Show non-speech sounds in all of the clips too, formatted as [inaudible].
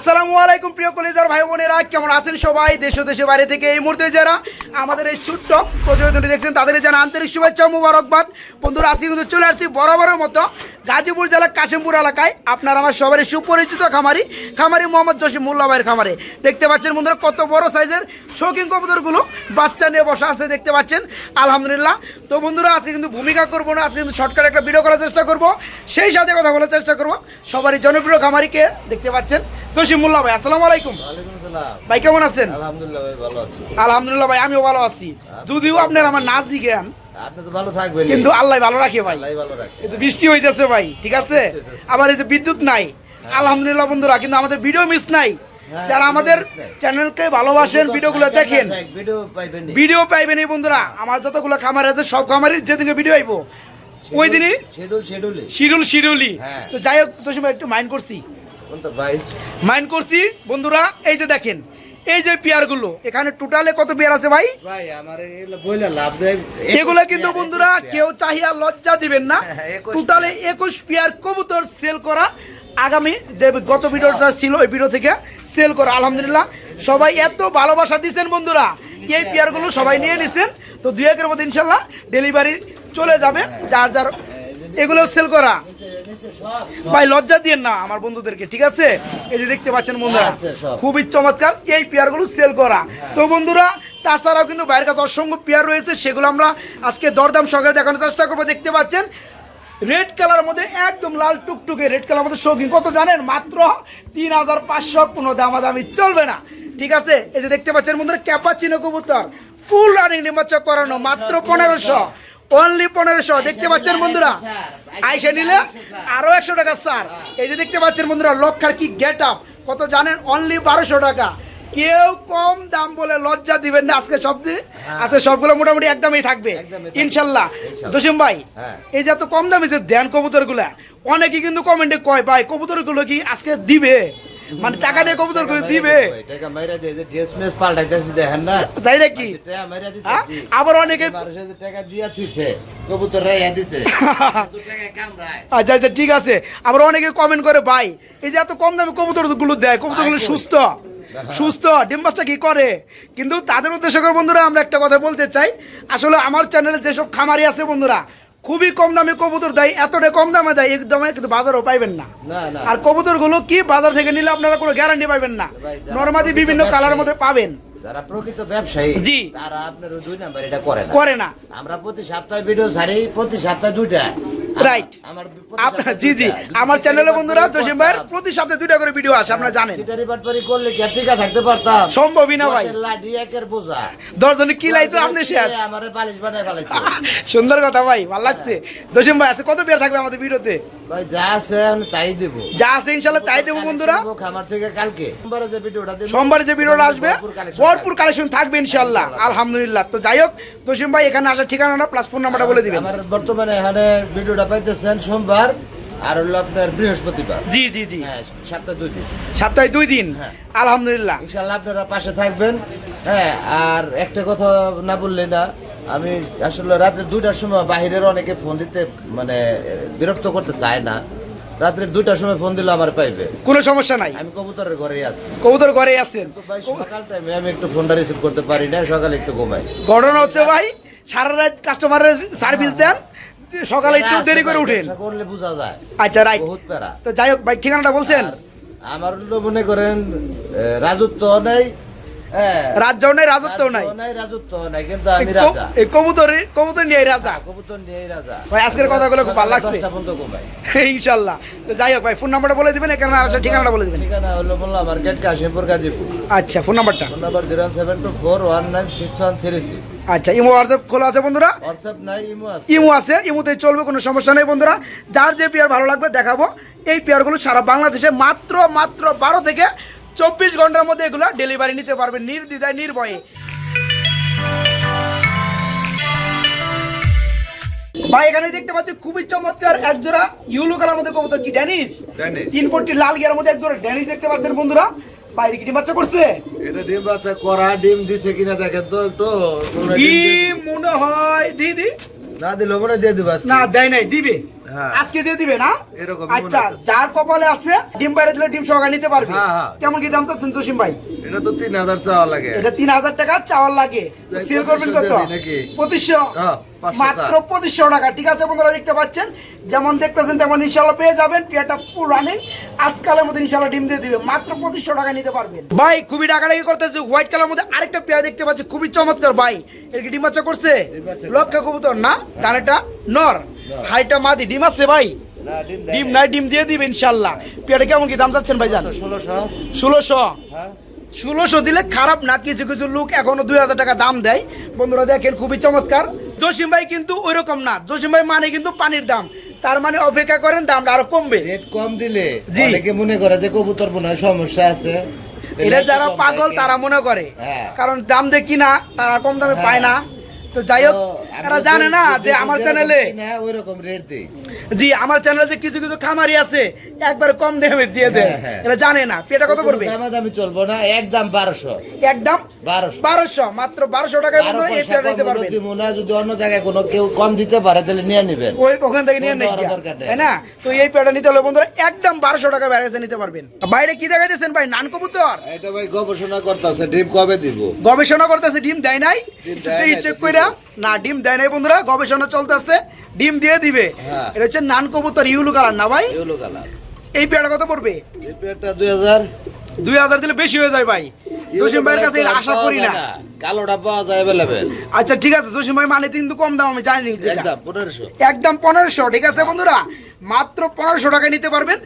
আসসালামু আলাইকুম, প্রিয় কলেজার ভাই বোনেরা, কেমন আছেন সবাই? দেশ দেশে বাইরে থেকে এই মুহূর্তে যারা আমাদের এই ছোট্ট প্রতিবেদনটি দেখছেন তাদের জানা আন্তরিক শুভেচ্ছা মুবারকবাদ। বন্ধুরা, আজকে কিন্তু চলে আসছি বরাবরের মতো গাজীপুর জেলার কাশিমপুর এলাকায়। আপনার আমার সবারই সুপরিচিত খামারি খামারি মোহাম্মদ জসিম মোল্লা ভাইয়ের খামারে। দেখতে পাচ্ছেন বন্ধুরা, কত বড় সাইজের শৌখিন কবুতরগুলো বাচ্চা নিয়ে বসা আছে, দেখতে পাচ্ছেন। আলহামদুলিল্লাহ। তো বন্ধুরা, আজকে কিন্তু ভূমিকা করব না, আজকে কিন্তু শর্টকাট একটা ভিডিও করার চেষ্টা করব। সেই সাথে কথা বলার চেষ্টা করব। সবারই জনপ্রিয় খামারিকে দেখতে পাচ্ছেন। জসিম মোল্লা ভাই আসসালামু আলাইকুম। ভাই কেমন আছেন? আলহামদুলিল্লাহ ভাই ভালো আছি। আলহামদুলিল্লাহ ভাই আমিও ভালো আছি। যদিও আপনার আমার নাচ জ্ঞান আপনি তো ভালো থাকবেন কিন্তু আল্লাহ ভালো রাখে ভাই। ভালো রাখে। কিন্তু বৃষ্টি হইতেছে ভাই ঠিক আছে? আবার এই যে বিদ্যুৎ নাই। আলহামদুলিল্লাহ বন্ধুরা কিন্তু আমাদের ভিডিও মিস নাই। হ্যাঁ, যারা আমাদের। চ্যানেলকে ভালোবাসেন ভিডিওগুলো দেখেন। ভিডিও পাইবেন নি। ভিডিও পাইবেন এই বন্ধুরা। আমার যতগুলো খামার আছে সব খামারের যেদিনকে ভিডিও আইবো। ওই দিনই শিডিউল শিডিউলে হ্যাঁ। তো যাই হোক তো সময় একটু মাইন্ড করছি। মাইন্ড করছি বন্ধুরা এই যে দেখেন এই যে পেয়ারগুলো এখানে টোটালে কত পেয়ার আছে ভাই? এগুলো কিন্তু বন্ধুরা কেউ চাহিয়া লজ্জা দিবেন না। হ্যাঁ, টোটালে একুশ পেয়ার কবুতর সেল করা। আগামী যে গত ভিডিওটা ছিল ওই ভিডিও থেকে সেল করা। আলহামদুলিল্লাহ সবাই এত ভালোবাসা দিচ্ছেন বন্ধুরা। এই পেয়ারগুলো সবাই নিয়ে নিছেন। তো দুই একের মধ্যে ইনশাল্লাহ ডেলিভারি চলে যাবে। যার যার এগুলো সেল করা। ভাই লজ্জা দিয়েন না আমার বন্ধুদেরকে ঠিক আছে? এই যে দেখতে পাচ্ছেন বন্ধুরা খুবই চমৎকার। এই পেয়ারগুলো সেল করা। তো বন্ধুরা তাছাড়াও কিন্তু বাইরের কাছে অসংখ্য পেয়ার রয়েছে সেগুলো আমরা আজকে দরদাম সহকারে দেখানোর চেষ্টা করব। দেখতে পাচ্ছেন রেড কালার মধ্যে একদম লাল টুকটুকে রেড কালার মধ্যে শৌখিন কত জানেন? মাত্র তিন হাজার পাঁচশো কোনো দামাদামি চলবে না। ঠিক আছে? এই যে দেখতে পাচ্ছেন বন্ধুরা ক্যাপাচিনো কবুতর। ফুল রানিং নির্বাচক করানো মাত্র পনেরোশো। অনলি পনেরোশো দেখতে পাচ্ছেন বন্ধুরা? আইসা নিলে আরও একশো টাকা স্যার। এই যে দেখতে পাচ্ছেন বন্ধুরা লক্ষার কি গেট আপ কত জানেন? অনলি বারোশো টাকা। কেউ কম দাম বলে লজ্জা দিবেন না আজকে সব দিন আজকে সবগুলো মোটামুটি একদমই থাকবে। ইনশাল্লাহ। জসিম ভাই হ্যাঁ। এই যে এত কম দামে যে দেন কবুতরগুলা অনেকে কিন্তু কমেন্টে কয় ভাই কবুতরগুলো কি আজকে দিবে? মানে টাকা নিয়ে কবুতরগুলো দিবে। টাকা মাইরা দিয়ে ড্রেস মেস পাল্টাইতেছি দেখেন না? তাই নাকি? টাকা মাইরা? দিতেছি। আবার অনেকে মানুষের টাকা দিয়া থুইছে কবুতর রাইয়া দিছে। [laughs] আচ্ছা আচ্ছা ঠিক আছে। আবার অনেকে কমেন্ট করে ভাই এই যে এত কম দামে দেয় সুস্থ। সুস্থ ডিম বাচ্চা কি করে? কিন্তু তাদের উদ্দেশ্য করে বন্ধুরা আমরা একটা কথা বলতে চাই। আসলে আমার চ্যানেলে যেসব খামারি আছে বন্ধুরা খুবই কম দামে কবুতর দেয় এতটা কম দামে দেয় এক দামে কিন্তু বাজারও পাইবেন না। না না। আর কবুতরগুলো কি বাজার থেকে নিলে আপনারা কোনো গ্যারান্টি পাবেন না। প্রকৃত বিভিন্ন কালার মধ্যে পাবেন। যারা প্রকৃত ব্যবসায়ী জি। তারা আপনার দুই নাম্বার এটা করে না। করে না। আমরা প্রতি সপ্তাহে ভিডিও ছাড়ি প্রতি সপ্তাহে দুইটা। প্রতি আপনার জি জি। আমার চ্যানেলে বন্ধুরা জসিম করতাম, প্রতি সপ্তাহে দুইটা করে ভিডিও আসে আপনারা জানেন। সিটারি বাটপারি করলে কি টিকা থাকতে পারতাম? সম্ভবই না ভাই। লাঠি একের বোঝা। দশজনে কিলাই তো আপনি শেষ। আমারে বালিশ বানায় ফেলাইতো। [laughs] সুন্দর কথা ভাই ভালো লাগছে। জসিম ভাই আছে কত বিয়ার থাকবে আমাদের ভিডিওতে? ভাই যা আছে আমি তাই দেব। যা আছে ইনশাল্লাহ তাই দেবো বন্ধুরা। খামার থেকে কালকে। সোমবারে যে ভিডিওটা দেব সোমবার যে ভিডিওটা আসবে ভরপুর। কালেকশন থাকবে। ইনশাল্লাহ। আলহামদুলিল্লাহ। তো যাই হোক জসিম ভাই এখানে আসার ঠিকানাটা প্লাস ফোন নাম্বারটা বলে দিবেন। আমার বর্তমানে এখানে ভিডিওটা পাইতেছেন সোমবার আর হলো আপনার বৃহস্পতিবার। জি জি জি। হ্যাঁ সপ্তাহে দুই দিন। সপ্তাহে দুই দিন? হ্যাঁ। আলহামদুলিল্লাহ। ইনশাল্লাহ আপনারা পাশে থাকবেন। হ্যাঁ আর একটা কথা না বললে না আমি আসলে রাত্রে দুইটার সময় বাহিরের অনেকে ফোন দিতে মানে বিরক্ত করতে চায় না। রাত্রে দুইটার সময় ফোন দিলে আমার পাইবে। কোনো সমস্যা নাই। আমি কবুতরের ঘরেই আছি। কবুতর ঘরে আছেন? তো ভাই সকাল টাইমে আমি একটু ফোনটা রিসিভ করতে পারি না সকালে একটু ঘুমাই। ঘটনা হচ্ছে ভাই সারা রাত কাস্টমারের সার্ভিস দেন সকালে একটু দেরি করে উঠেন। করলে বোঝা যায়। আচ্ছা রাইট। বহুত প্যারা তো যাই হোক ভাই ঠিকানাটা বলছেন? আমার মনে করেন রাজত্ব নেই হ্যাঁ। রাত যাও নাই রাজত্ব নাই। নাই রাজত্ব নাই কিন্তু আমি রাজা। এই কবুতর কবুতর নিয়ে রাজা। কবুতর ভাই, আজকের কথাগুলো খুব ভালো লাগছে। [laughs] তো যাই হোক ভাই ফোন নাম্বারটা বলে দিবেন এখানে আর ঠিকানাটা বলে দিবেন। ঠিকানা হলো বললাম মার্কেট কাশিমপুর গাজীপুর। আচ্ছা ফোন নাম্বারটা ফোন নাম্বার আচ্ছা ইমো হোয়াটসঅ্যাপ খোলা আছে বন্ধুরা? হোয়াটসঅ্যাপ নাই ইমো আছে। ইমো আছে ইমোতে চলবে কোনো সমস্যা নেই বন্ধুরা। যার যে পেয়ার ভালো লাগবে দেখাবো। এই পেয়ারগুলো সারা বাংলাদেশে মাত্র মাত্র বারো থেকে চব্বিশ ঘণ্টার মধ্যে এগুলো ডেলিভারি নিতে পারবেন নির্দ্বিধায় নির্ভয়ে। ভাই এখানে দেখতে পাচ্ছি খুবই চমৎকার এক জোড়া ইউলো কালার মধ্যে কবুতর কি ড্যানিশ। তিন পট্টি লাল গিয়ার মধ্যে এক জোড়া ড্যানিশ দেখতে পাচ্ছেন বন্ধুরা। বাইরে কি ডিম বাচ্চা করছে? এটা ডিম বাচ্চা করা ডিম দিছে কিনা দেখেন তো একটু। ডিম মনে হয় দিদি না দিলে মনে দিয়ে দিবা না দেয় নাই দিবে। আজকে দিয়ে দিবে না? এরকমই মনে আচ্ছা যার কপালে আছে ডিম বাইরে দিলে ডিম সহকারে নিতে পারবে। হ্যাঁ, হ্যাঁ। কেমন কি দাম চাচ্ছেন জসিম ভাই? এটা তো তিন হাজার চাওয়া লাগে। এটা তিন হাজার টাকা চাওয়ার লাগে। সেল করবেন কত? পঁচিশশো? হ্যাঁ, 500 মাত্র পঁচিশশো টাকা। ঠিক আছে বন্ধুরা দেখতে পাচ্ছেন? যেমন দেখতেছেন তেমন ইনশাল্লাহ পেয়ে যাবেন। পেয়ারটা ফুল রানিং আজকালের মধ্যে ইনশাল্লাহ ডিম দিয়ে দিবে। মাত্র পঁচিশশো টাকা নিতে পারবেন। ভাই খুবই টাকাটাকি করতেছে। হোয়াইট কালার মধ্যে আরেকটা পেয়ার দেখতে পাচ্ছি। খুবই চমৎকার ভাই। এর কি ডিম বাচ্চা করছে? লক্ষ্য কবুতর না? ডানেটা নর। হাইটা মাদি ডিম আছে ভাই? ডিম নাই। ডিম দিয়ে দিবে ইনশাল্লাহ। পেয়ারটা কেমন কি দাম চাচ্ছেন ভাই জান ষোলোশো। ষোলোশো? হ্যাঁ। ষোলোশো দিলে খারাপ না কিছু কিছু লোক এখনও দুই হাজার টাকা দাম দেয়। বন্ধুরা দেখেন খুবই চমৎকার। জসিম ভাই কিন্তু ওই রকম না। জসিম ভাই মানে কিন্তু পানির দাম। তার মানে অপেক্ষা করেন দামটা আরও কমবে। রেট কম দিলে। অনেকে মনে করে যে কবুতর হয় সমস্যা আছে। এটা যারা পাগল তারা মনে করে। হ্যাঁ। কারণ দাম দিয়ে কিনা তারা কম দামে হ্যাঁ। পায় না। তো যাই হোক তারা জানে না যে- আমার চ্যানেলে ওইরকম রেট দিই জি আমার চ্যানেলে যে কিছু কিছু খামারি আছে একবার কম দামে দিয়ে দেয় হ্যাঁ, হ্যাঁ। জানে না। পেটা কত পড়বে? দামাদামি চলবো না একদম বারোশো। একদম বারোশো। বারোশো মাত্র টাকায় বন্ধুরা এই নিতে যদি অন্য জায়গায় কোনো কেউ কম দিতে পারে তাহলে নিয়ে নেবেন। ওই ওখান থেকে নিয়ে নেই। তাই না? তো এই পেয়ারটা নিতে হলে বন্ধুরা একদম বারোশো টাকা ব্যারেজে নিতে পারবেন। বাইরে কি দেখাইতেছেন ভাই? নান কবুতর? এটা ভাই গবেষণা করতেছে ডিম কবে দিব? গবেষণা করতেছে ডিম দেয় নাই? চেক তো কইরা না ডিম দেয় নাই বন্ধুরা গবেষণা চলতেছে ডিম দিয়ে দিবে। হ্যাঁ। এটা হচ্ছে নান কবুতর ইউলু কালার না ভাই? Yellow colour. এই পেয়ারটা কত পড়বে? এই পেয়ারটা দুই হাজার। দুই হাজার দিলে বেশি হয়ে যায় ভাই। জসিম ভাইয়ের কাছে আশা করি না। কালোটা পাওয়া যায় অ্যাভেলেবেল আচ্ছা ঠিক আছে জসিম ভাই মানে কিন্তু কম দাম আমি জানি যেটা। একদম পনেরোশো। একদম পনেরোশো ঠিক আছে বন্ধুরা? মাত্র পনেরোশো টাকায় নিতে পারবেন।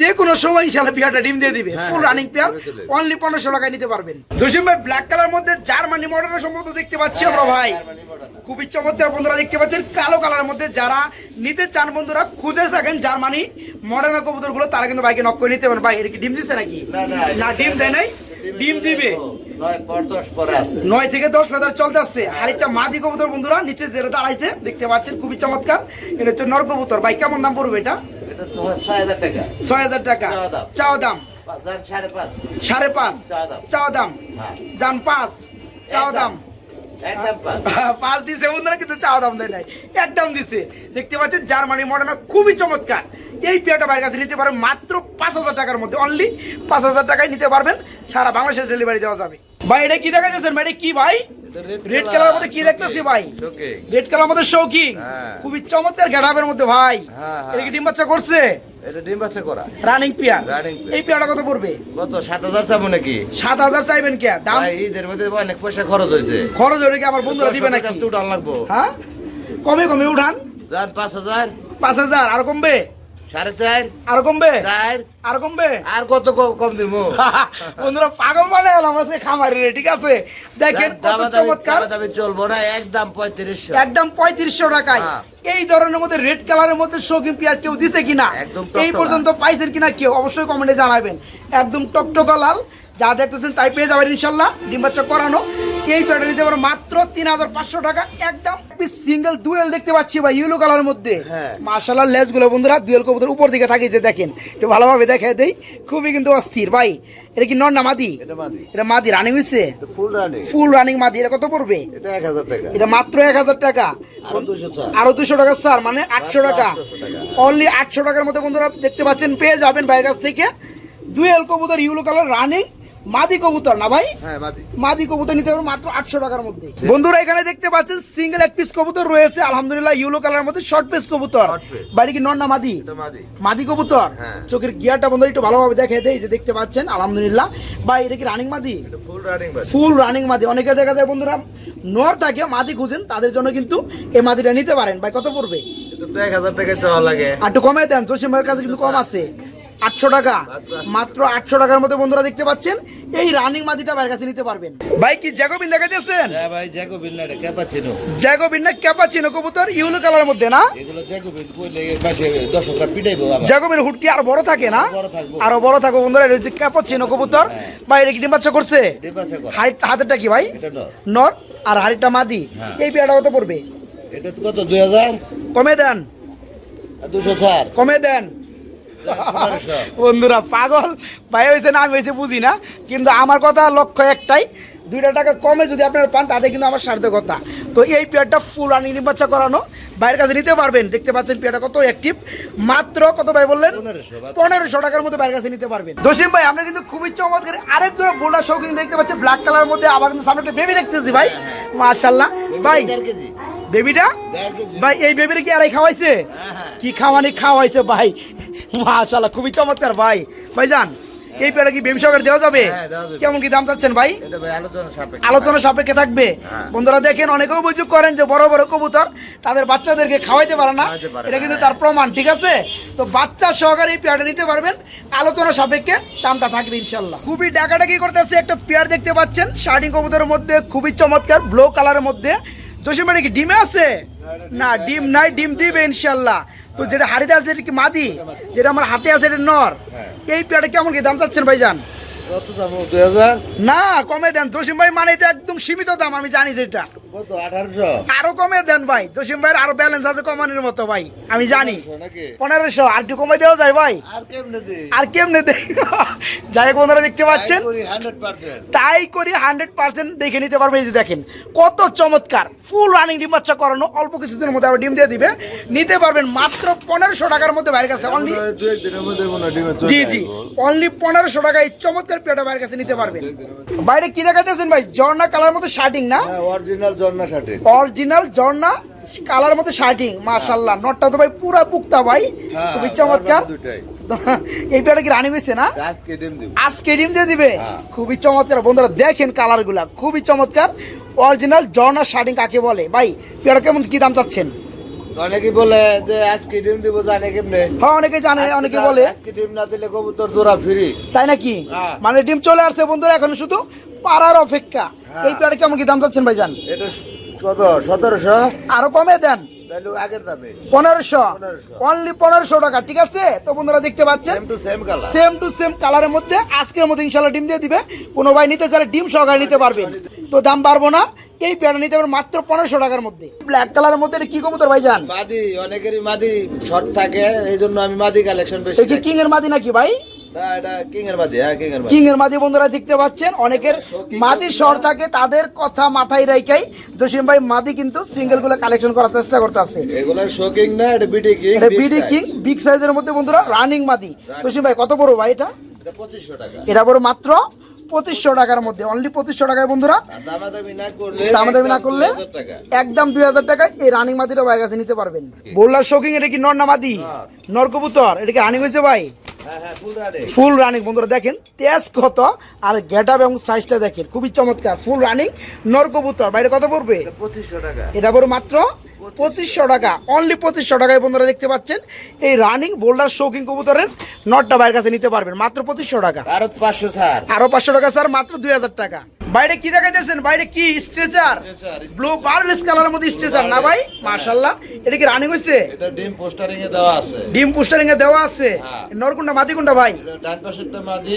যে কোনো সময় ইনশাল্লাহ পেয়ারটা ডিম দিয়ে দিবে। হ্যাঁ, ফুল হ্যাঁ, রানিং পেয়ার অনলি পনেরোশো টাকায় নিতে পারবেন। জসিম ভাই ব্ল্যাক কালার মধ্যে জার্মানি মডেলের সম্ভবত দেখতে পাচ্ছি আমরা ভাই। খুবই চমৎকার বন্ধুরা দেখতে পাচ্ছেন কালো কালারের মধ্যে যারা নিতে চান বন্ধুরা খুঁজে থাকেন জার্মানি মডার্ন কবুতরগুলো তারা কিন্তু বাইকে নক করে নিতে পারেন ভাই এটা কি ডিম দিচ্ছে নাকি? না, ডিম দেয় নাই? ডিম দিবে। নয় থেকে দশ ফেদার চলতে আসছে। আর একটা মাদি কবুতর বন্ধুরা নিচে জেরে দাঁড়াইছে দেখতে পাচ্ছেন খুবই চমৎকার। এটা হচ্ছে নর কবুতর। ভাই কেমন দাম পড়বে এটা? হয় ছয় হাজার টাকা। চাওয়া দাম। সাড়ে পাঁচ। চাওয়া দাম। হ্যাঁ। যান পাঁচ। চাওয়া দাম। পাঁচ। [laughs] পাঁচ দিছে বন্ধুরা কিন্তু চাওয়া দাম দেয় নাই। একদম দিছে। দেখতে পাচ্ছেন জার্মানি মডার্ন খুবই চমৎকার। এই পেয়ারটা বাইরের কাছে নিতে পারেন মাত্র পাঁচ হাজার টাকার মধ্যে অনলি পাঁচ হাজার টাকায় নিতে পারবেন। সারা বাংলাদেশে ডেলিভারি দেওয়া যাবে। ভাই এটা কি দেখা যাচ্ছেন ভাই এটা কি ভাই? রেড কালার মধ্যে কি দেখতেছি ভাই? রেড কালার মধ্যে শৌকিং হ্যাঁ। খুবই চমৎকার মধ্যে ভাই। হ্যাঁ, হ্যাঁ। এটা কি ডিম বাচ্চা করছে? এটা ডিম বাচ্চা করা। রানিং পেয়ার Running এই পেয়ারটা কত পড়বে? কত? সাত হাজার নাকি? সাত হাজার চাইবেন কে দাম? ভাই ঈদের মধ্যে অনেক পয়সা খরচ হয়েছে। খরচ কি আমার বন্ধুরা দিবে নাকি? উঠান লাগবো। হ্যাঁ? কমে কমে উঠান। যান পাঁচ হাজার। পাঁচ হাজার। আর কমবে? সাড়ে চার আর কমবে? চার। আর কমবে? আর কত কম দিব [laughs] বন্ধুরা পাগল মানে গেলাম আছে খামারি রে ঠিক আছে? দেখেন কত চমৎকার। দামি চলবো না একদম পঁয়ত্রিশশো। একদম পঁয়ত্রিশশো টাকায়। হ্যাঁ। এই ধরনের মধ্যে রেড কালারের মধ্যে শৌখিন পেঁয়াজ কেউ দিছে কিনা? একদম এই পর্যন্ত পাইছেন কিনা কেউ অবশ্যই কমেন্টে জানাবেন। একদম টকটকা লাল। যা দেখতেছেন তাই পেয়ে যাবেন ইনশাল্লাহ। ডিম বাচ্চা করানো। এই পেয়ারটা নিতে পারো মাত্র তিন হাজার পাঁচশো টাকা। একদম সিঙ্গেল দুয়েল দেখতে পাচ্ছি ভাই ইয়েলো কালার মধ্যে। হ্যাঁ। মার্শাল্লাহ লেসগুলো বন্ধুরা দুয়েল কবুতর উপর দিকে থাকে যে দেখেন। একটু ভালোভাবে দেখে দেই। খুবই কিন্তু অস্থির ভাই। এটা কি নর না মাদি? এটা মাদি। রানিং হয়েছে ফুল রানিং মাদি এটা কত পড়বে? এটা মাত্র এক হাজার টাকা। আরও 200 ছাড়। আরও দুশো টাকা স্যার মানে আটশো টাকা। অনলি আটশো টাকার মধ্যে বন্ধুরা দেখতে পাচ্ছেন পেয়ে যাবেন বাইরের কাছ থেকে। দুয়েল কবুতর ইউলো কালার রানিং মাদি কবুতর না ভাই? হ্যাঁ মাদি। কবুতর নিতে পারবেন মাত্র আটশো টাকার মধ্যে। বন্ধুরা এখানে দেখতে পাচ্ছেন সিঙ্গেল এক পিস কবুতর রয়েছে। আলহামদুলিল্লাহ ইউলো কালার মধ্যে শর্ট পিস কবুতর। বাড়ি কি নর না মাদি? মাদি। কবুতর? হ্যাঁ। চোখের গিয়ারটা বন্ধুরা একটু ভালোভাবে দেখে দেয় যে দেখতে পাচ্ছেন আলহামদুলিল্লাহ। ভাই এটা কি রানিং মাদি? ফুল রানিং মাদি। অনেকে দেখা যায় বন্ধুরা নর থাকে মাদি খুঁজেন তাদের জন্য কিন্তু এই মাদিটা নিতে পারেন। ভাই কত পড়বে? এক হাজার টাকা চাওয়া লাগে। আর একটু কমে দেন কাছে কিন্তু কম আছে। আটশো টাকা। মাত্র আটশো টাকার মধ্যে বন্ধুরা দেখতে পাচ্ছেন এই রানিং মাদিটা ভাইয়ের কাছে নিতে পারবেন। ভাই কি জ্যাকোবিন দেখাইতেছেন হ্যাঁ ভাই জ্যাকোবিন না এটা ক্যাপাচিনো। জ্যাকোবিন না ক্যাপাচিনো কবুতর ইউলো কালারের মধ্যে না? এগুলো জ্যাকোবিন কইলে পাশে দর্শকরা পিটাইবো আবার। জ্যাকোবিন হুটকি আরও বড় থাকে না? বড় থাকব। আরও বড় থাকব বন্ধুরা এটা হচ্ছে ক্যাপাচিনো কবুতর। ভাই এটা কি ডিম বাচ্চা করছে? ডিম আছে করা। হাইট হাতেরটা কি ভাই? এটা নর। নর আর হাড়িটা মাদি। হ্যাঁ। এই পেয়ারটা কত পড়বে? এটা তো কত দুই হাজার? কমে দেন। দুশো চার। কমে দেন। বন্ধুরা পাগল। ভাই হয়েছে না আমি হয়েছে বুঝি না কিন্তু আমার কথা লক্ষ্য একটাই দুইটা টাকা কমে যদি আপনারা পান তাতে কিন্তু আমার সার্থকতা। তো এই পেয়ারটা ফুল রানিং বাচ্চা করানো। ভাইয়ের কাছে নিতে পারবেন। দেখতে পাচ্ছেন পেয়ারটা কত অ্যাক্টিভ মাত্র কত ভাই বললেন? পনেরোশো টাকার মধ্যে ভাইয়ের কাছে নিতে পারবেন। জসিম ভাই আমরা কিন্তু খুবই চমৎকার আরেক জোড়া বোল্ডার শৌখিন দেখতে পাচ্ছি ব্ল্যাক কালার মধ্যে আবার কিন্তু সামনে একটা বেবি দেখতেছি ভাই। মাশাল্লাহ ভাই বেবিটা ভাই এই বেবিটা কি আড়াই খাওয়াইছে? কি খাওয়ানি খাওয়াইছে ভাই। মাশাল্লাহ খুবই চমৎকার ভাই। ভাই যান এই পেয়ারা কি বেবি দেওয়া যাবে? হ্যাঁ, দেওয়া যাবে। কেমন কি দাম চাচ্ছেন ভাই? আলোচনা সাপেক্ষে থাকবে? হ্যাঁ। বন্ধুরা দেখেন অনেকেও অভিযোগ করেন যে বড় বড় কবুতর তাদের বাচ্চাদেরকে খাওয়াইতে পারে না। এটা কিন্তু হ্যাঁ। তার প্রমাণ ঠিক আছে? তো বাচ্চা সহকারে এই পেয়ারটা নিতে পারবেন। আলোচনা সাপেক্ষে দামটা থাকবে ইনশাল্লাহ খুবই ডাকাডাকি করতেছে একটা পেয়ার দেখতে পাচ্ছেন। শার্টিং কবুতরের মধ্যে খুবই চমৎকার ব্লু কালারের মধ্যে। জসিম ভাই কি ডিমে আছে? না ডিম নাই ডিম দিবে ইনশাল্লাহ তো যেটা হাড়িতে আছে এটা কি মাদি? যেটা আমার হাতে আছে এটা নর। হ্যাঁ। এই পেয়ারটা কেমন কি দাম চাচ্ছেন ভাইজান? না কমে দেন। জসিম ভাই মানে এটা একদম সীমিত দাম আমি জানি যেটা। কত? আঠারোশো? আরও কমে দেন ভাই। জসিম ভাইয়ের আরও ব্যালেন্স আছে কমানোর মতো ভাই। আমি জানি। পনেরোশো আর একটু কমে দেওয়া যায় ভাই। আর কেমনে দিই? আর কেমনে দেই? যাই বন্ধুরা দেখতে পাচ্ছেন? তাই করি হান্ড্রেড পার্সেন্ট দেখে নিতে পারবে এই যে দেখেন। কত চমৎকার। ফুল রানিং ডিম বাচ্চা করানো অল্প কিছুদিনের মধ্যে আবার ডিম দিয়ে দিবে। নিতে পারবেন মাত্র পনেরোশো টাকার মধ্যে বাইরের কাছে। অনলি দু হয় জি জি। অনলি পনেরোশো টাকায় চমৎকার পেটা বাইরের কাছে নিতে পারবেন। বাইরে কি দেখাতেছেন ভাই? ঝর্ণা কালার মতো শার্টিং না? হ্যাঁ অরিজিনাল শার্টে অরিজিনাল ঝর্ণা কালার মতো শার্টিং মাশাল্লাহ নটটা তো ভাই পুরা পুক্তা ভাই। হ্যাঁ খুবই চমৎকার। [laughs] এই পেয়ারটা কি রানি হয়েছে না? আজকে ডিম দিয়ে দিবে? হ্যাঁ। খুবই চমৎকার। বন্ধুরা দেখেন কালারগুলা খুবই চমৎকার। অরিজিনাল ঝর্ণা শার্টিং কাকে বলে? ভাই পেয়ারা কেমন কি দাম চাচ্ছেন? অনেকে বলে যে আজকে ডিম দিব জানে কেমনে? হ্যাঁ অনেকে জানে অনেকে বলে। আজকে ডিম না দিলে কবুতর জোড়া ফ্রি। তাই নাকি? হ্যাঁ। মানে ডিম চলে আসছে বন্ধুরা এখন শুধু পাড়ার অপেক্ষা। হ্যাঁ। এই পেয়ারা কেমন কি দাম চাচ্ছেন ভাই জান এটা কত? সতেরোশো? আরও কমে দেন। পনেরোশো। অনলি পনেরোশো টাকা ঠিক আছে? তো বন্ধুরা দেখতে পাচ্ছেন? Same to same colour same to same কালারের মধ্যে আজকের মধ্যে ইনশাল্লাহ ডিম দিয়ে দিবে। কোনো ভাই নিতে চাইলে ডিম সহকারে নিতে পারবেন তো দাম বাড়বো না। এই নিতে পারবেন মাত্র পনেরোশো টাকার মধ্যে। ব্ল্যাক কালারের মধ্যে কি কবুতর ভাই জান মাদি অনেকেরই মাদি শর্ট থাকে এই জন্য আমি মাদি কালেকশন বেশি কি কিং এর মাদি নাকি ভাই? কিং এর মাদি হ্যাঁ বন্ধুরা দেখতে পাচ্ছেন অনেকের মাদি থাকে তাদের কথা মাথায় রেখাই জসিম ভাই মাদি কিন্তু সিঙ্গেলগুলো কালেকশন করার চেষ্টা করতেছে। এগুলো শোকিং না এটা বিডি কিং এটা বিডি কিং বিগ সাইজের মধ্যে বন্ধুরা রানিং মাদি। জসিম ভাই কত বড় ভাই এটা? এটা বড় মাত্র পঁচিশশো টাকার মধ্যে অনলি পঁচিশশো টাকায় বন্ধুরা। দামাদামি না করলে দামাদামি না করলে একদম 2000 টাকা। একদম দুই হাজার টাকায় এই রানিং মাদিটা বাইরের কাছে নিতে পারবেন। বললার শোকিং এটা কি নর না মাদি? নর। কবুতর এটা কি রানিং হয়েছে ভাই? হ্যাঁ হ্যাঁ ফুল রানিং বন্ধুরা দেখেন তেজ কত আর গেট আপ এবং সাইজটা দেখেন খুবই চমৎকার ফুল রানিং নর কবুতর। বাইরে কত পড়বে? এটা পঁচিশশো টাকা। এটা পড়বে মাত্র পঁচিশশো টাকা অনলি পঁচিশশো টাকায় বন্ধুরা দেখতে পাচ্ছেন। এই রানিং বোল্ডার শৌকিং কবুতরের নটটা বাইরের কাছে নিতে পারবেন মাত্র পঁচিশশো টাকা। আরও পাঁচশো স্যার। আরও পাঁচশো টাকা স্যার মাত্র দুই হাজার টাকা। বাইরে কি দেখাইতেছেন? বাইরে কি স্ট্রেচার? ব্লু বার্লেস কালারের মধ্যে স্ট্রেচার না ভাই? মাশাল্লাহ এটা কি রানিং হয়েছে এটা ডিম পোস্টারিং এ দেওয়া আছে। ডিম পোস্টারিং এ দেওয়া আছে? হ্যাঁ। নরকুন্ডা মাদি কোনটা ভাই? ডান পাশেরটা মাদি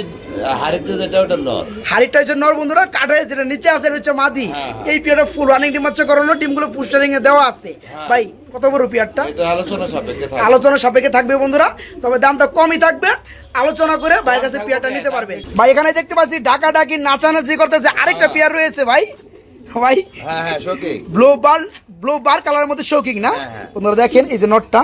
হারিতে যেটা ওটা নর। হাড়িটা হচ্ছে নর বন্ধুরা কাঠে যেটা নিচে আছে এটা হচ্ছে মাদি। হ্যাঁ, হ্যাঁ। এই পিয়ারটা ফুল রানিং ডিম বাচ্চা করানো ডিমগুলো পোস্টারিং এ দেওয়া আছে। হ্যাঁ। ভাই কত বড় পিয়ারটা? আলোচনা সাপেক্ষে থাকবে। বন্ধুরা। তবে দামটা কমই থাকবে। আলোচনা করে ভাইয়ের কাছে পেয়ারটা নিতে পারবেন। ভাই এখানে দেখতে পাচ্ছি ডাকা ডাকি নাচানাচি করতেছে। আরেকটা পিয়ার রয়েছে ভাই। ভাই? হ্যাঁ হ্যাঁ বার কালারের মধ্যে শৌকিং না? হ্যাঁ, হ্যাঁ। বন্ধুরা দেখেন এই যে নটটা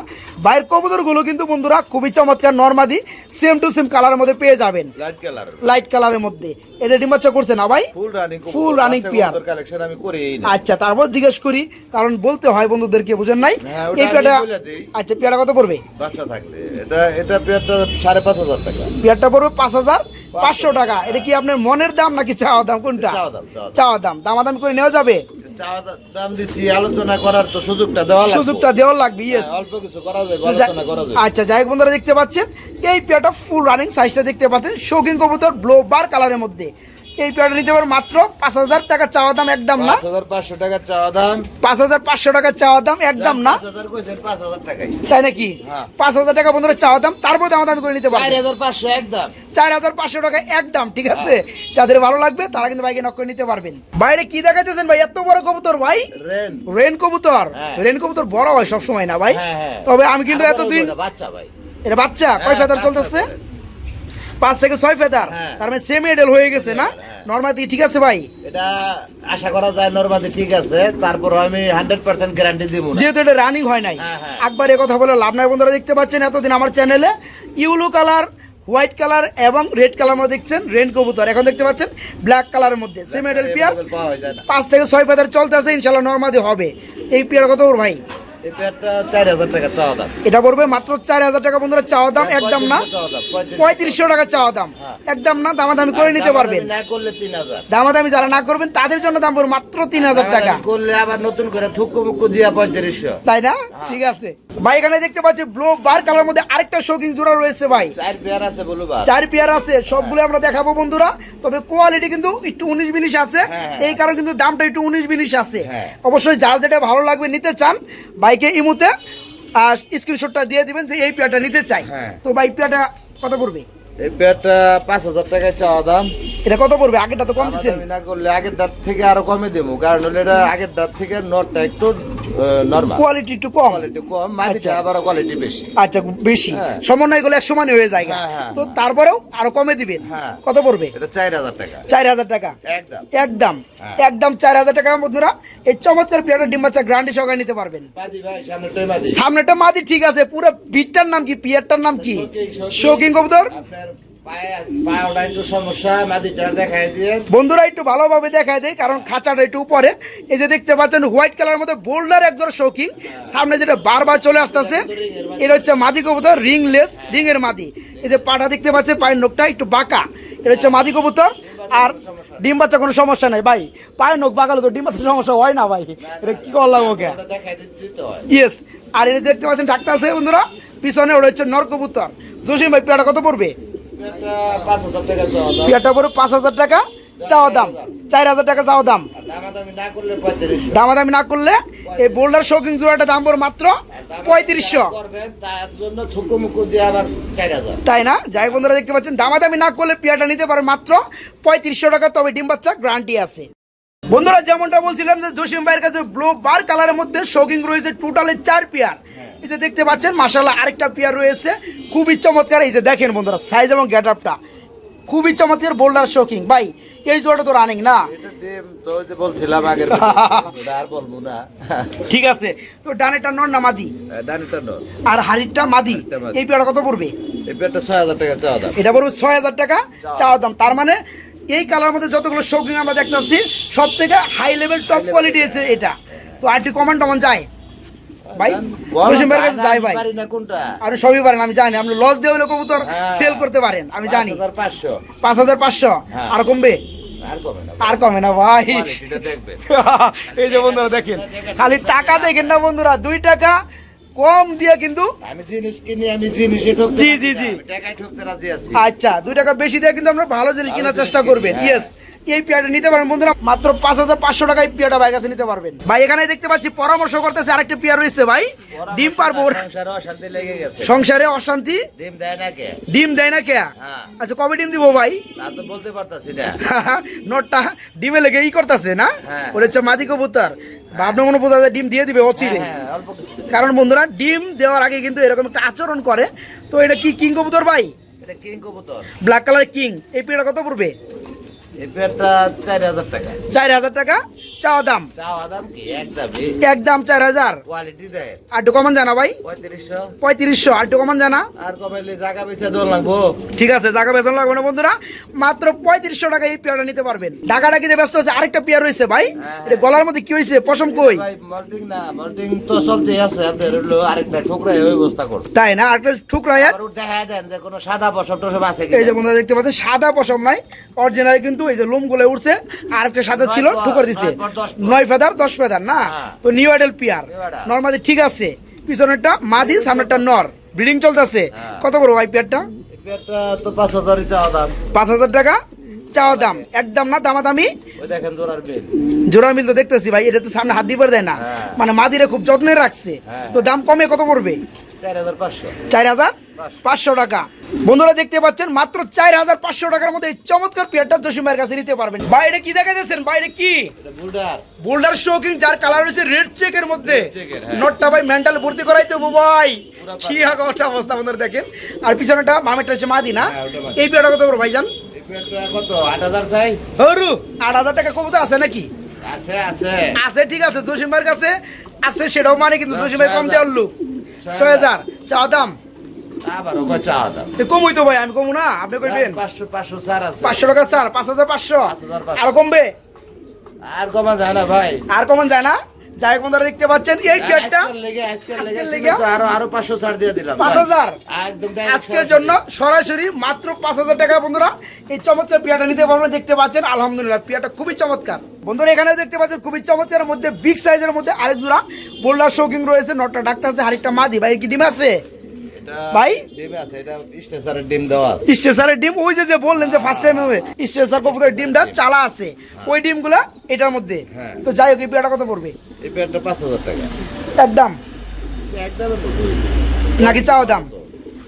গুলো কিন্তু বন্ধুরা খুবই চমৎকার নর্মাদি সেম টু সেম কালারের মধ্যে পেয়ে যাবেন। লাইট কালার লাইট কালারের মধ্যে। এটা ডিম বাচ্চা করছে না ভাই? Full running Full running pair. Collection আমি করেই না আচ্ছা তারপর জিজ্ঞেস করি কারণ বলতে হয় বন্ধুদেরকে বুঝেন নাই? হ্যাঁ, এই পেয়ারটা আচ্ছা পেয়ারটা কত পড়বে? বাচ্চা থাকলে। এটা এটা পেয়ারটা সাড়ে পাঁচ হাজার টাকা। পেয়ারটা পড়বে পাঁচ হাজার। পাঁচশো টাকা। এটা কি আপনার মনের দাম নাকি চাওয়া দাম? কোনটা? চাওয়া দাম, দামা। দাম। দাম করে নেওয়া যাবে? আচ্ছা যাই হোক বন্ধুরা দেখতে পাচ্ছেন এই পেয়ারটা ফুল রানিং সাইজটা দেখতে পাচ্ছেন। শৌখিন কবুতর ব্লো বার কালারের মধ্যে। এই পেয়ারটা নিতে পারবেন মাত্র পাঁচ হাজার টাকা চাওয়া দাম একদম না। পাঁচ হাজার পাঁচশো টাকার চাওয়া দাম। পাঁচ হাজার পাঁচশো টাকা চাওয়া দাম একদম না। তাই নাকি? হ্যাঁ। পাঁচ হাজার টাকা বন্ধুরা চাওয়া দাম তারপর দাম দামি করে নিতে চার হাজার পাঁচশো একদম। চার হাজার পাঁচশো টাকা একদম ঠিক আছে? যাদের ভালো লাগবে তারা কিন্তু বাইকে নক করে নিতে পারবেন। বাইরে কি দেখাইতেছেন ভাই? এত বড় কবুতর ভাই। রেন। কবুতর। হ্যাঁ। রেন কবুতর বড় হয় সব সময় না ভাই। হ্যাঁ, হ্যাঁ। তবে আমি কিন্তু এতদিন বাচ্চা ভাই। এটা বাচ্চা? কয় হ্যাঁ, ফেদার চলতেছে। পাঁচ থেকে ছয় ফেদার। হ্যাঁ। তার মানে সেমি এডেল হয়ে গেছে না? হ্যাঁ। নর্মাদি ঠিক আছে ভাই? এটা আশা করা যায় নর্মাদি ঠিক আছে তারপর আমি হান্ড্রেড পার্সেন্ট গ্যারান্টি দিব না। যেহেতু এটা রানিং হয় নাই। হ্যাঁ, হ্যাঁ। একবার এ কথা বলে লাভ নাই বন্ধুরা দেখতে পাচ্ছেন এতদিন আমার চ্যানেলে ইউলো কালার হোয়াইট কালার এবং রেড কালার মধ্যে দেখছেন রেন কবুতর। এখন দেখতে পাচ্ছেন ব্ল্যাক কালারের মধ্যে। সেম এডেল পেয়ার পাঁচ থেকে ছয় ফেদার চলতে আছে ইনশাল্লাহ নর্মাদি হবে। এই পেয়ার কত ওর ভাই? এই পেয়ারটা চার হাজার টাকা চাওয়া দাম। এটা পড়বে মাত্র চার হাজার টাকা বন্ধুরা চাওয়া দাম একদম না। চাওয়া দাম, পঁয়ত্রিশশো। পঁয়ত্রিশশো টাকা চাওয়া দাম। হ্যাঁ। একদম না দামাদামি করে নিতে পারবেন। না করলে তিন হাজার। দামাদামি যারা না করবেন তাদের জন্য দাম পড়বে মাত্র তিন হাজার টাকা। করলে আবার নতুন করে থুকু মুকু দিয়া পঁয়ত্রিশশো। তাই না? ঠিক আছে। ভাই এখানে দেখতে পাচ্ছি ব্লু বার কালার মধ্যে আরেকটা শোকিং জোড়া রয়েছে ভাই। চার পেয়ার আছে বলু চার পেয়ার আছে সবগুলো আমরা দেখাবো বন্ধুরা। তবে কোয়ালিটি কিন্তু একটু উনিশ বিনিশ আছে। হ্যাঁ। এই কারণে কিন্তু দামটা একটু উনিশ বিনিশ আছে। হ্যাঁ। অবশ্যই যার যেটা ভালো লাগবে নিতে চান বাইকে ইমুতে আর স্ক্রিনশটটা দিয়ে দিবেন যে এই পেয়ারটা নিতে চাই হ্যাঁ। তো ভাই পেয়ারটা কত পড়বে এই পাঁচ হাজার টাকায় চাওয়া দাম। এটা কত পড়বে? আগেটা তো কম দামাদামি না করলে আগের ডাট থেকে আরও কমে দেবো। কারণ হলো এটা আগের ডাট থেকে নটটা একটু নর্মাল কোয়ালিটি একটু কম। কোয়ালিটি কম মাটিটা। আবার কোয়ালিটি বেশি। আচ্ছা বেশি। হ্যাঁ। সমন্বয়গুলো এক সমানই হয়ে যায় হ্যাঁ, হ্যাঁ, তো। তারপরেও আরও কমে দিবেন। কত পড়বে? এটা চার হাজার টাকা। চার হাজার টাকা। একদম। একদম। একদম চার হাজার টাকা। বন্ধুরা এই চমৎকার পেয়ারটা ডিম বাচ্চা গ্রান্ডি সহকারে নিতে পারবেন। সামনেটা মাদি। ঠিক আছে। পুরো বিটটার নাম কি? পিয়ারটার নাম কি। শৌকিং কবুতর? বন্ধুরা একটু ভালোভাবে দেখায় দেয় কারণ খাঁচাটা একটু উপরে। এই যে দেখতে পাচ্ছেন হোয়াইট কালার মধ্যে বোল্ডার একজন শৌকিং সামনে যেটা বারবার চলে আসতেছে এটা হচ্ছে মাদি কবুতর রিংলেস রিং এর মাদি। এই যে পাটা দেখতে পাচ্ছেন পায়ের নখটা একটু বাঁকা। এটা হচ্ছে মাদি কবুতর। আর ডিম বাচ্চা কোনো সমস্যা নাই ভাই। পায়ের নখ বাঁকালে তো ডিম বাচ্চা সমস্যা হয় না ভাই। এটা কি করলাম ওকে? ইয়েস আর এটা দেখতে পাচ্ছেন ডাক্তার আছে বন্ধুরা পিছনে ওটা হচ্ছে নর কবুতর। জসিম ভাই পেয়ারটা কত পড়বে? পেয়ারটা পড়বে পাঁচ হাজার টাকা চাওয়া দাম। চার হাজার টাকা চাওয়া দাম। দামাদামি না করলে এই বোল্ডার শৌকিং জোড়াটা দাম পড়বে মাত্র পঁয়ত্রিশশো। তাই না? যাই বন্ধুরা দেখতে পাচ্ছেন দামাদামি না করলে পেয়ারটা নিতে পারে মাত্র পঁয়ত্রিশশো টাকা তবে ডিম বাচ্চা গ্যারান্টি আছে। বন্ধুরা যেমনটা বলছিলাম যে জসিম ভাইয়ের কাছে ব্লু বার কালারের মধ্যে শৌকিং রয়েছে টোটালে চার পেয়ার এই যে দেখতে পাচ্ছেন মাসাল্লাহ আরেকটা পেয়ার রয়েছে। খুবই চমৎকার এই যে দেখেন বন্ধুরা সাইজ এবং গেট আপটা খুবই চমৎকার বোল্ডার শৌকিং ভাই এই জোড়াটা তো রানিং না? এটা ডিম তো বলছিলাম আগের [laughs] আর বলব না। ঠিক আছে তো নন না মাদি? ডানিটা নয় আর হাড়িটা মাদি? এই পেয়ারটা কত পড়বে? এই পেয়ারটা ছয় হাজার টাকা চাওয়া দাম। এটা পড়বে ছয় হাজার টাকা চাওয়া। দাম। তার মানে এই কালার মধ্যে যতগুলো শৌখিন আমরা দেখতেছি সব থেকে হাই লেভেল টপ কোয়ালিটি এসে এটা। তো আর একটু কমান টমান যায় ভাই জসিম কাছে যাই ভাই। পারি না কোনটা? আর সবই পারেন আমি জানি। আপনি লস দিয়ে হলে কবুতর হ্যাঁ। সেল করতে পারেন আমি জানি। পাঁচ হাজার পাঁচশো। হ্যাঁ। আর কমবে? আর কমে না। আর কমে না ভাই। [laughs] এই যে বন্ধুরা দেখেন খালি টাকা দেখেন না বন্ধুরা দুই টাকা কম দিয়ে কিন্তু আমি জিনিস কিনি আমি জিনিসে ঠকতে জি, জি, জি। টাকায় ঠকতে রাজি আছি। আচ্ছা দুই টাকা বেশি দিয়ে কিন্তু আমরা ভালো জিনিস কেনার চেষ্টা করবেন হ্যাঁ। ইয়েস এই পেয়ারটা নিতে পারবেন বন্ধুরা মাত্র পাঁচ হাজার পাঁচশো টাকায় পেয়ারটা ভাইয়ের কাছে নিতে পারবেন। ভাই এখানে দেখতে পাচ্ছি পরামর্শ করতেছে আরেকটা পেয়ার রয়েছে ভাই। ডিম পারব সংসারে অশান্তি ডিম দেয় না কে? ডিম দেয় না কে? হ্যাঁ। আচ্ছা কবে ডিম দিব ভাই? বলতে পারতাছি না। [laughs] নোটটা ডিমে লেগে ই করতেছে না? হ্যাঁ। ওটা হচ্ছে মাদি কবুতর। বা আপনার মনে বোঝা যায় ডিম দিয়ে দিবে অচিরে। হ্যাঁ, কারণ বন্ধুরা ডিম দেওয়ার আগে কিন্তু এরকম একটা আচরণ করে। তো এটা কি কিং কবুতর ভাই? কিং কবুতর। Black colour king. এই পেয়ারটা কত পড়বে? চার হাজার টাকা। চার হাজার টাকা? চাওয়া দাম? চাওয়া দাম কি? একদমই একদম চার হাজার। আর কমান জানা ভাই। পঁয়ত্রিশশো। পঁয়ত্রিশশো আর কমান জানা। আর কমাইলে জায়গা বেচে দোল লাগবো? ঠিক আছে জায়গা বেতন লাগবে না বন্ধুরা। মাত্র পঁয়ত্রিশশো টাকা এই পেয়ারটা নিতে পারবেন। ঢাকা ডাকিতে ব্যস্ত আছে আরেকটা পেয়ার রয়েছে ভাই। হ্যাঁ। এটা গলার মধ্যে কি হয়েছে? পশম কই? তাই না আরেকটা ঠুকরা আর ওর দেখা দেন যে কোনো সাদা পশম টসম আছে এই যে বন্ধুরা দেখতে পাচ্ছেন সাদা পশম নাই অরিজিনাল কিন্তু এই যে লোমগুলো উঠছে আর একটা সাদা ছিল ঠুকর দিছে। নয় ফেদার দশ ফেদার না? হ্যাঁ। তো নিউ পিয়ার নর্মালি ঠিক আছে পিছনেরটা মাদি সামনেরটা নর। ব্রিডিং চলতেছে। হ্যাঁ। কত বড় ভাই পিয়ারটা পাঁচ হাজার টাকা চাওয়া দাম। একদম না দামাদামি? জোড়ার জোড়া মিল তো দেখতেছি ভাই এটা তো সামনে হাত দিয়ে দেয় না। হ্যাঁ। মানে মাদিরে খুব যত্নে রাখছে। তো দাম কমে কত পড়বে? চার হাজার পাঁচশো। টাকা। বন্ধুরা দেখতে পাচ্ছেন মাত্র চার হাজার পাঁচশো টাকার মধ্যে এই চমৎকার পেয়ারটা জসিমের কাছে নিতে পারবেন। বাইরে কি দেখা যাচ্ছেন বাইরে কি? বোল্ডার। শোকিং যার কালার হয়েছে রেড চেকের মধ্যে। হ্যাঁ। নোটটা ভাই মেন্টাল ভর্তি করাই তো ভাই। কি একটা অবস্থা বন্ধুরা দেখেন। আর পিছনেটা মামেরটা হচ্ছে মাদি না? হ্যাঁ। এই পেয়ারটা কত বড় ভাইজান? এই কত? আট হাজার চাই? হরু আট হাজার টাকা কবুতর আছে নাকি? আছে আছে। আছে ঠিক আছে জসিম ভাইয়ের কাছে। আছে সেটাও মানে কিন্তু না, জসিম ভাই কম হাজার। দেওয়ার লোক। ছয় হাজার। চা দাম? কমই তো ভাই আমি কমু না? আপনি কইবেন? পাঁচশো টাকা স্যার পাঁচ হাজার পাঁচশো। 5,500 আর কমবে? আর কমা যায় না ভাই। আর কমন যায় না? যাই বন্ধুরা দেখতে পাচ্ছেন? এই প্লেটটা আজকের লেগে আরও আরও পাঁচশো ছাড় দিয়ে দিলাম। পাঁচ ভাই। হাজার একদম আজকের জন্য সরাসরি মাত্র পাঁচ হাজার টাকা বন্ধুরা। এই চমৎকার পিয়াটা নিতে পারবেন দেখতে পাচ্ছেন আলহামদুলিল্লাহ পিয়াটা খুবই চমৎকার। বন্ধুরা এখানে দেখতে পাচ্ছেন খুবই চমৎকার মধ্যে বিগ সাইজের মধ্যে আরেক জোড়া বোল্ডার শৌকিং রয়েছে নটটা ডাক্তার আছে আরেকটা মাদি ভাই কি ডিম আছে? ভাই? ডিমে ওই যে বললেন যে ফার্স্ট টাইম কবুতরের ডিমটা চালা আছে। ওই ডিমগুলা এটার মধ্যে। হ্যাঁ। তো যাই হোক এই কত পড়বে? এই পেয়ারটা পাঁচ হাজার টাকা। একদম। নাকি চাও দাম?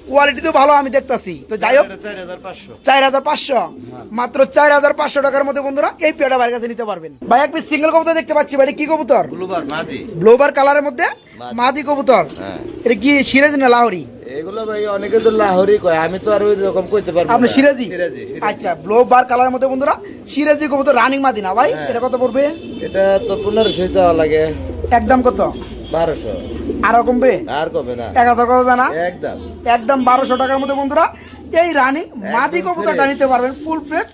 কোয়ালিটি তো ভালো আমি দেখতাছি। তো যাই হোক চার হাজার পাঁচশো। মাত্র চার হাজার পাঁচশো টাকার মধ্যে বন্ধুরা এই পেয়াটা বাইরের কাছে নিতে পারবেন। ভাই এক সিঙ্গেল কবুতর দেখতে পাচ্ছি ভাই কি কবুতর? ব্লুবার কালারের মধ্যে মাদি। কবুতর। হ্যাঁ। এটা কি সিরাজ না লাহরি? এগুলো ভাই অনেকে তো লাহোরি কয় আমি তো আর ওই রকম কইতে পারব আপনি সিরাজি। আচ্ছা ব্লোবার কালারের মধ্যে বন্ধুরা সিরাজি কবুতর রানিং মাদি না ভাই হ্যাঁ। এটা কত পড়বে? এটা তো পনেরোশো চাওয়া লাগে। একদম কত? বারোশো। আরও কমবে? আর কবে না। এক হাজার করা যায় না একদম। একদম বারোশো টাকার মধ্যে বন্ধুরা এই রানিং মাদি কবুতরটা নিতে পারবেন ফুল ফ্রেশ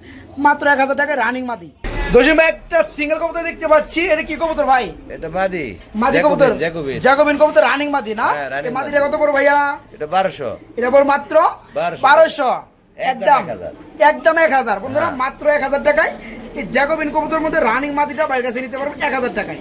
মাত্র এক হাজার টাকায় রানিং মাদি। দশম একটা সিঙ্গেল কবুতর দেখতে পাচ্ছি। এটা কি কবুতর ভাই? এটা মাদি মাদি কবুতর। জ্যাকোবিন জ্যাকোবিন কবুতর রানিং মাদি না? হ্যাঁ, এই মাদিটা কত পড়ো ভাইয়া? এটা বারোশো। এটা পড়ো মাত্র? 1200 বারোশো। একদম একদম। 1000 একদম এক হাজার। বন্ধুরা হ্যাঁ। মাত্র এক হাজার টাকায়। এই জ্যাকোবিন কবুতর মধ্যে রানিং মাদিটা বাইরে কাছে নিতে পারবেন এক হাজার টাকায়।